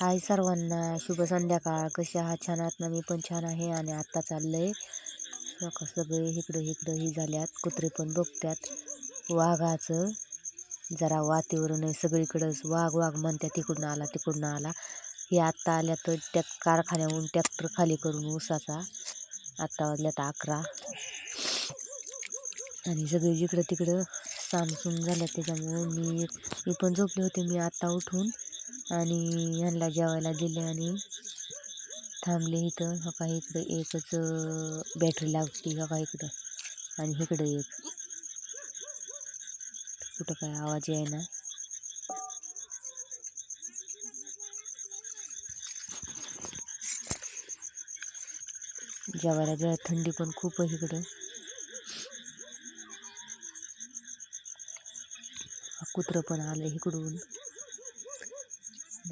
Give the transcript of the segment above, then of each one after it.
हाय सर्वांना शुभ संध्याकाळ. कसे आहात? छान आहात ना? मी पण छान आहे आणि आत्ता चाललंय. आहे सगळे इकडं इकडं ही झाल्यात. कुत्रे पण बघत्यात. वाघाचं जरा वातावरण आहे. सगळीकडंच वाघ वाघ म्हणतात तिकडून आला तिकडून आला. हे आत्ता आल्या तर त्या कारखान्याहून ट्रॅक्टर खाली करून ऊसाचा आत्ता वाजल्यात अकरा. आणि सगळे जिकडं तिकडं सामसूम झाल्या त्याच्यामुळं मी मी पण झोपले होते. मी आत्ता उठून आणि ह्यांना जेवायला दिले आणि थांबले इथं. हका इकडं एकच बॅटरी लागते हका इकडं. आणि इकडं एक. कुठं काय आवाज आहे ना जेवायला जरा थंडी पण खूप आहे इकडं. कुत्रं पण आलं इकडून.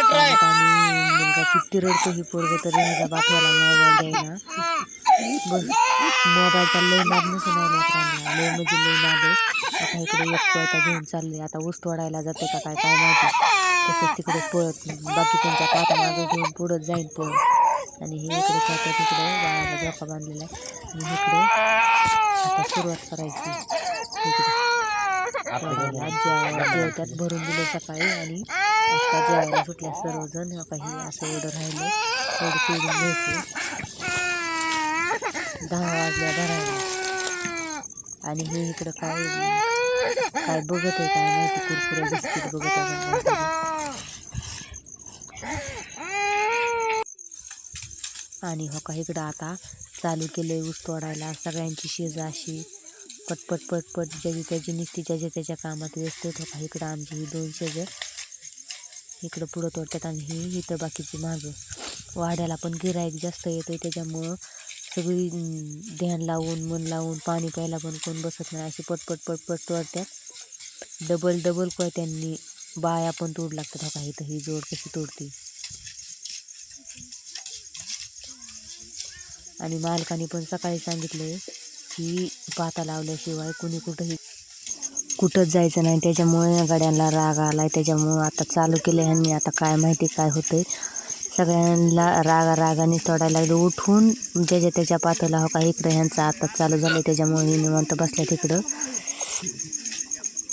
मुलगा किती रडतो ही पोरग तरी ह्याचा बापाला मोबाईल द्यायला. मोबाईलचा लय नाद नसून राहिला लय म्हणजे लय नाद आता इकडे एक कोयता घेऊन चालले. आता ऊस तोडायला जाते का काय काय माहिती. तसंच तिकडे पळत बाकी त्यांच्या पाता मागं घेऊन पुढं जाईन पळत आणि हे इकडे खात्यात तिकडे बाळाला झोका बांधलेला आणि इकडे आता सुरुवात करायची. इकडे. जेवत्यात भरून दिले सकाळी आणि आता जेवायला सुटल्या सर्वजण. काही असं एवढं राहिलं. एवढं पिळून घ्यायचं. दहा वाजल्या धरायला आणि हे इकडं काय काय बघत आहे काय माहिती. कुरकुरे बिस्किट बघत आहे आणि हो का इकडं आता चालू केले ऊस तोडायला. सगळ्यांची शेज अशी पटपट पटपट ज्याची त्याची निस्ती ज्याच्या त्याच्या कामात व्यस्त आहेत का इकडं आमची ही दोन शेजर इकडं पुढं तोडतात आणि ही इथं बाकीची मागं. वाड्याला पण गिराईक जास्त येतं त्याच्यामुळं सगळी ध्यान लावून मन लावून पाणी प्यायला पण कोण बसत नाही. अशी पटपट पटपट तोडतात. डबल डबल काय त्यांनी बाया पण तोड लागतात. हो का इथं ही जोड कशी तोडते? आणि मालकाने पण सकाळी सांगितलं की पाता लावल्याशिवाय कुणी कुठंही कुठंच जायचं नाही. त्याच्यामुळे या गाड्यांना राग आला आहे त्याच्यामुळं आता चालू केलं ह्यांनी. आता काय माहिती काय होतंय. सगळ्यांना रागा रागाने तोडायला लागले. उठून ज्याच्या त्याच्या पाताला हो का इकडं ह्यांचा आता चालू झालं त्याच्यामुळे मी निवांत बसल्या तिकडं.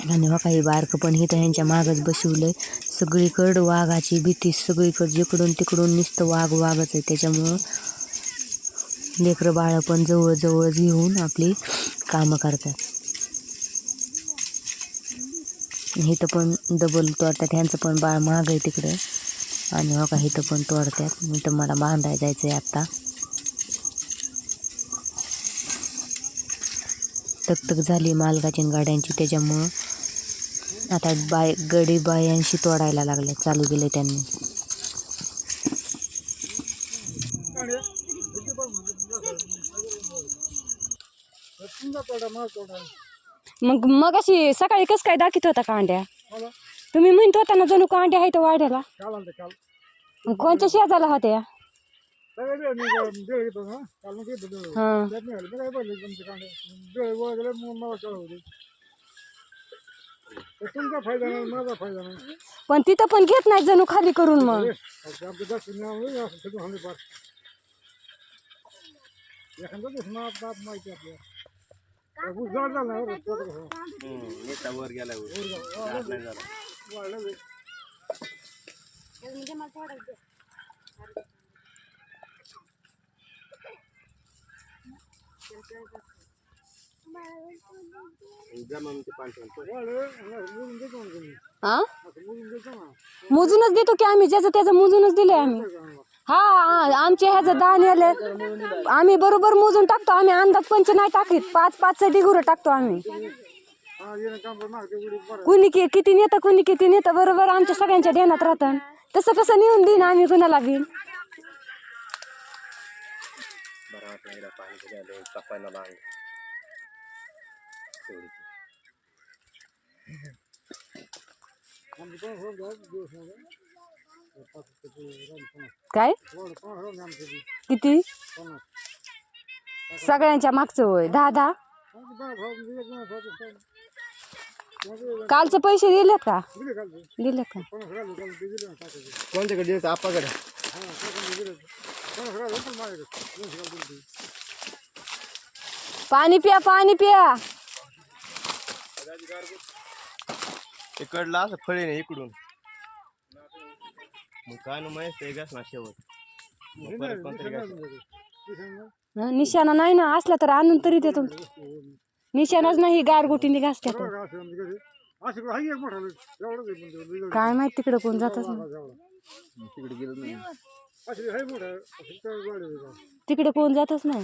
आणि हो काही बारकं पण इथं ह्यांच्या मागच बसवलं सगळीकडं वाघाची भीती सगळीकडं जिकडून तिकडून नुसतं वाघ वाघच आहे. त्याच्यामुळं लेकरं बाळं पण जवळजवळ घेऊन आपली कामं करतात. इथं पण डबल तोडतात. ह्यांचं पण बाळ महाग आहे तिकडं. आणि हो का इथं पण तोडतात. मी तर मला बांधायला जायचं आहे आत्ता. तकतक झाली मालकाची गाड्यांची. त्याच्यामुळं आता बाय गडी बायांशी तोडायला लागले चालू गेले त्यांनी. मग मग अशी सकाळी कस काय दाखवत होता कांड्या तुम्ही म्हणत होता ना जणू कांड्या आहेत वाड्याला? मग कोणत्या शेजाला होत्या? हा. तुमचा फायदा नाही माझा फायदा नाही. पण तिथं पण घेत नाही जणू खाली करून मग. आमचं जास्त नाव नाही असं सगळं हंड्रेड पार एखादा माप बाप माहिती आपल्याला. झाला. वर गेला. हा असं मोजून देतो ना. मोजूनच देतो की आम्ही ज्याचं त्याचं मोजूनच दिलंय आम्ही. हा हा, आमचे ह्याचं दान आले आम्ही बरोबर मोजून टाकतो आम्ही अंदाज पंच नाही टाकीत. पाच पाच डिगुरं टाकतो आम्ही. कुणी कि किती नेतं कुणी किती नेतं बरोबर आमच्या सगळ्यांच्या ध्यानात राहतं. तसं कसं नेऊन देईन आम्ही कुणाला बी. काय? किती? सगळ्यांच्या मागचं होय. दहा दहा? कालचे पैसे दिलेत का? दिले का? दिले आपाकडे पाणी प्या पाणी प्या. इकडला असं फळे नाही इकडून. मग काय ना माहीत आहे ना शेवट. मग परत कोणतरी घ्यायचं. हं, निशाणा नाही? ना असला तर आणून तरी देतो. निशाणाच नाही गारगोटीने. असं एक मोठा आहे पण ते काय माहीत तिकडे कोण जातच नाही. गेलं मोठा? तिकडे कोण जातच नाही.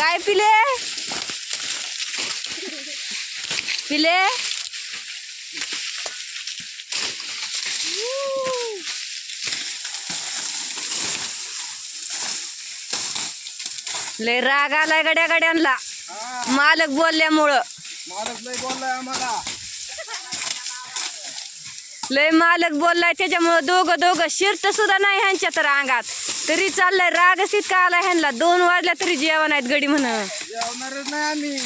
काय पिले? पिले? लय राग आलाय गड्या गड्यांना मालक बोलल्यामुळं बोललाय आम्हाला. लय मालक बोललाय त्याच्यामुळं दोघं दोघं शिरत सुद्धा नाही ह्यांच्या तर अंगात तरी चाललंय रागच इतका आलाय ह्यांना. दोन वाजल्या तरी जेवण आहेत गडी म्हण. जेवणारच नाही आम्ही.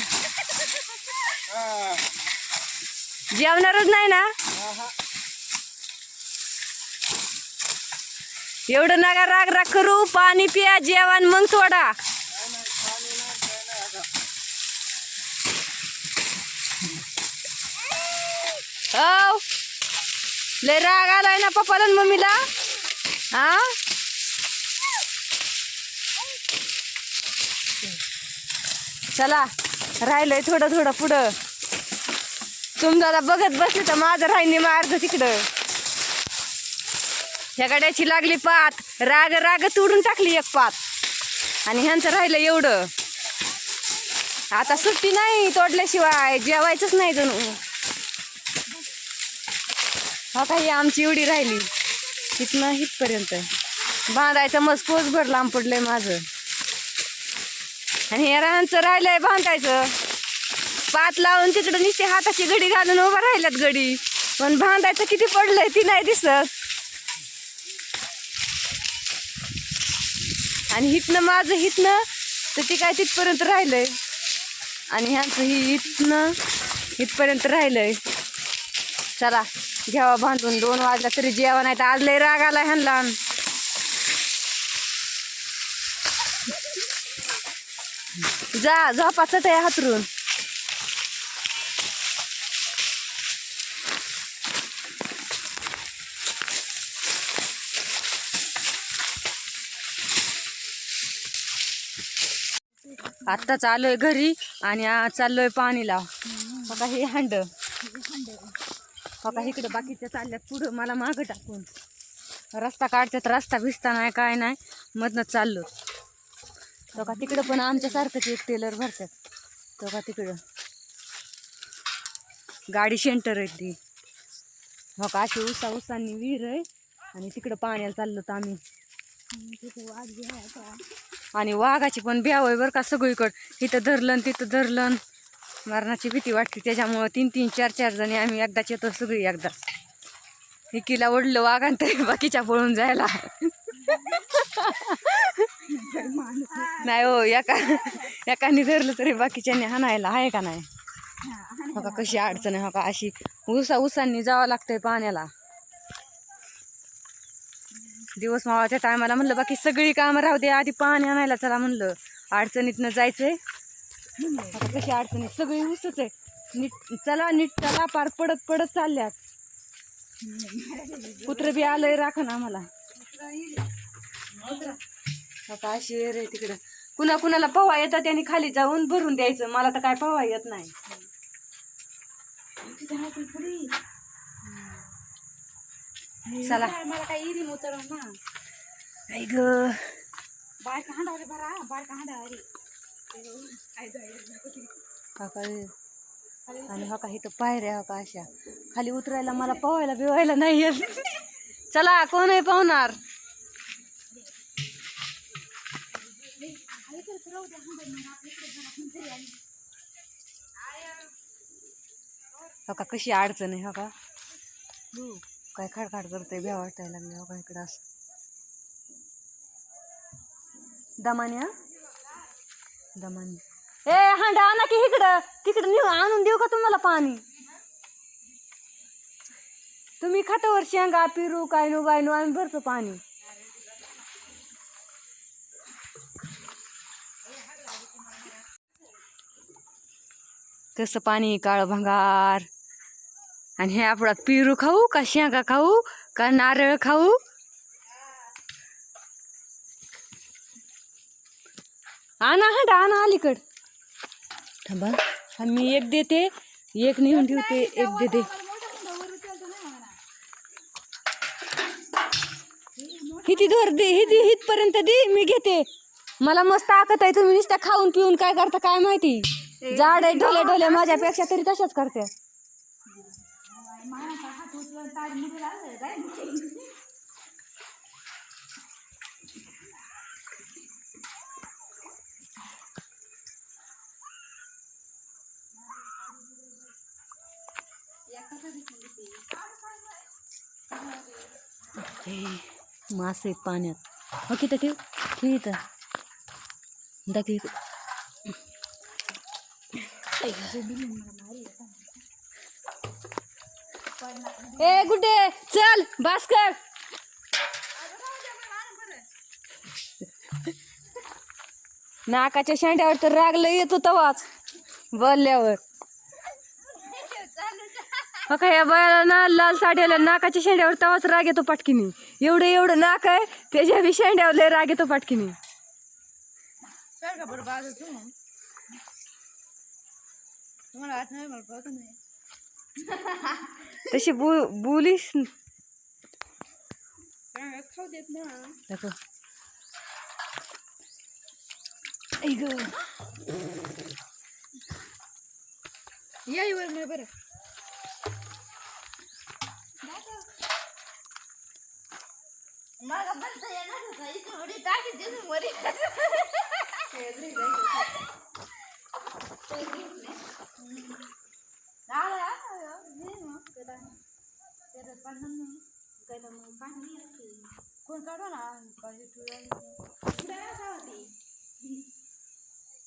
जेवणारच नाही ना? एवढं नका राग राग करू. पाणी पिया जेवण मग थोडा हो लय राग आलाय ना पप्पाला मम्मीला? हा चला राहिलंय थोडं थोडं पुढं. तुमचा बघत बसले तर माझं राहिली मार्ग तिकडं. ह्या गाड्याची लागली पात राग राग तोडून टाकली एक पात. आणि ह्यांचं राहिलं एवढं. आता सुट्टी नाही तोडल्याशिवाय जेवायचंच नाही जणू. हो हा काही आमची एवढी राहिली? तिथनं हितपर्यंत बांधायचं मस्त पोच भर लांब पडलंय माझं. आणि हे रानांचं राहिलंय बांधायचं. पात लावून तिकडं निश्चित हाताची घडी घालून उभं राहिल्यात घडी. पण बांधायचं किती पडलंय ती नाही दिसत. आणि हितनं माझं हितनं तर ती काय तिथपर्यंत राहिलंय. आणि ह्यांचं ही इथनं इथपर्यंत राहिलंय. चला घ्यावा बांधून. दोन वाजला तरी जेवण नाही तर आज लय राग आला ह्यांना. जा झोपाचत आहे हातरून आत्ता चाललोय घरी आणि चाललोय पाणी लाव बघा हे हांड. बघा इकडे बाकीच्या चालल्या पुढं मला मागं टाकून. रस्ता काढतात रस्ता भिजता नाही काय नाही. मधनं चाललो. तो का तिकडं पण आमच्यासारखंच एक टेलर भरतात. तो का तिकडं. गाडी सेंटर आहे ती. हो का अशी उसा उसांनी विहीर आहे. आणि तिकडं पाण्याला चाललो तर आम्ही. आणि वाघाची पण ब्याव आहे बरं का सगळीकडं. इथं धरलं आणि तिथं धरलं मरणाची भीती वाटते त्याच्यामुळं तीन तीन चार चार जणी आम्ही एकदाच येतो सगळी एकदा. एकीला ओढलं वाघान बाकीच्या पळून जायला. नाही हो एका एकाने धरलं तरी बाकीच्यानी हाणायला आहे का नाही? हो का कशी अडचण आहे? हो का अशी उसा उसांनी जावं लागतंय पाण्याला. दिवस मावाच्या टायमाला म्हणलं बाकी सगळी कामं राहू दे आधी पाणी आणायला चला म्हणलं. अडचणीतनं जायचंय. हो आता कशी अडचणी सगळी उसच आहे. नीट चला नीट चला पार पडत पडत चालल्यात. कुत्र बी आलंय राख ना आम्हाला. आता अशी रे तिकडं. कुणा कुणाला पवा येतात त्यांनी खाली जाऊन भरून द्यायचं. मला तर काय पवा येत नाही. चला. मला काही इरी उतर ना. आई ग. बायका हांडावरे भरा बायका हांडावरे. का रे? आणि हा का इथं पायऱ्या हा का अशा. खाली उतरायला मला पवायला बिवायला नाही येत. चला कोण हो का कशी अडचण आहे हो का? काय खाडखाड करते भ्या वाटायला लागले हो का इकडं असं. दमाने हा? दमाने. ए हांडा आणा की इकडं. तिकडं नेऊ आणून देऊ का तुम्हाला पाणी? तुम्ही खाटावर शेंगा पिरू काय नो बाय नो आम्ही भरतो पाणी. कसं पाणी काळं भंगार? आणि हे आपणात पिरू खाऊ का शेंगा खाऊ का नारळ खाऊ? आणा हा आणा अलीकड. थांबा. मी एक देते एक नेऊन ठेवते एक देते. हिती धर दे हिती हितपर्यंत दे मी घेते. मला मस्त आकत आहे तुम्ही नुसत्या खाऊन पिऊन काय करता काय माहिती? झाड आहे ढोले ढोले माझ्यापेक्षा तरी तशाच करते. हे, मासे आहेत पाण्यात. हो किती ठेव. ठेव इथं. दाखव इकडं. ए गुड्डे चल भास्कर. नाकाच्या शेंड्यावर तर रागलं येतो तवाच बोलल्यावर. हो का या बायाला ना लाल साड्याला नाकाच्या शेंड्यावर तवाच राग येतो पाटकिनी. एवढं एवढं नाक आहे त्याच्या बी शेंड्यावर लय राग येतो पाटकिनी. तुम्हाला वाट नाही मला कळत नाही तशी बु बोलीस खाऊ देत ना. दाखव ऐ ग. या वर नाही बरं. मला बस येणार होता. इथे उडी टाकी दिसून ना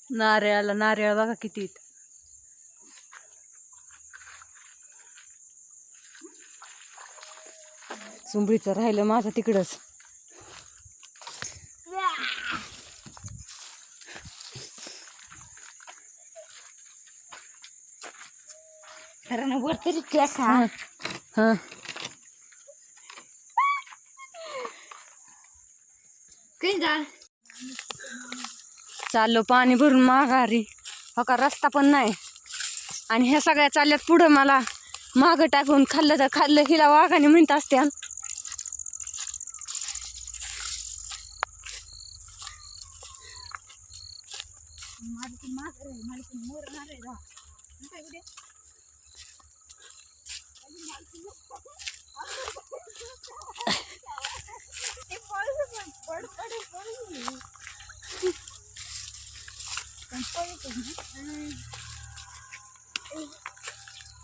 नारळाला नारळ बघा किती. चुंबडीचं राहिलं माझं तिकडंच. टाका हा चाललो पाणी भरून माघारी. हो का? रस्ता पण नाही. आणि ह्या सगळ्या चालल्यात पुढं मला मागं टाकून खाल्लं तर खाल्लं हिला वाघाने म्हणत असते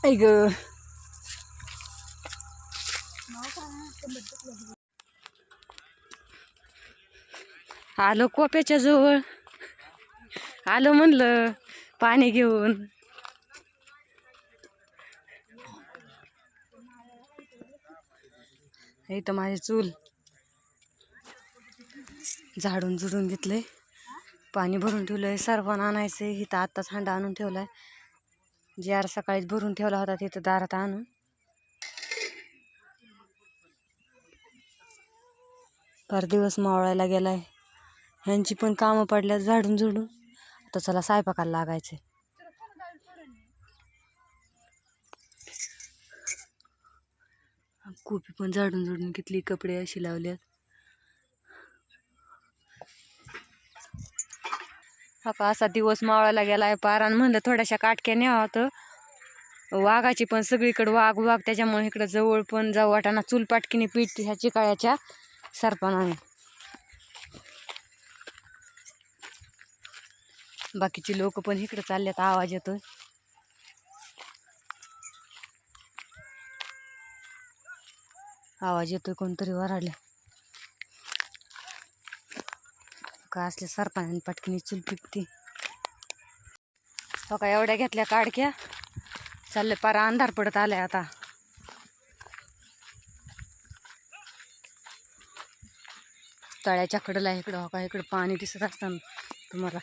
ऐक आलो कोप्याच्या जवळ. आलो म्हणलं पाणी घेऊन. हे तर माझे चूल. झाडून झुडून घेतले पाणी भरून ठेवलं ठेवलंय सरपण आहे इथं आत्ताच हांडा आणून ठेवलं आहे जे आर सकाळीच भरून ठेवला होता तिथं दारात आणून. फार दिवस मावळायला गेलाय. ह्यांची पण कामं पडल्यात झाडून झुडून. आता चला स्वयंपाकाला लागायचे कोपी पण झाडून झुडून घेतली कपडे अशी लावल्यात. हा का असा दिवस मावळायला गेलाय. पार आणि म्हणलं थोड्याशा काटक्या न्यावं तर वाघाची पण सगळीकडं वाघ वाघ. त्याच्यामुळे इकडं जवळ पण जाऊ वाटाना चूल पाटकीने पीठ ह्या चिकाळ्याच्या सरपणाने. बाकीची लोक पण इकडं चालल्यात आवाज येतोय. आवाज येतोय कोणतरी वराडल्या का असल्या सरपणाने पटकीने चूल पिकते हो का एवढ्या घेतल्या काडक्या? चालले पार अंधार पडत आलाय आता. तळ्याच्या कडला इकडं हो का इकडं पाणी दिसत असताना तुम्हाला.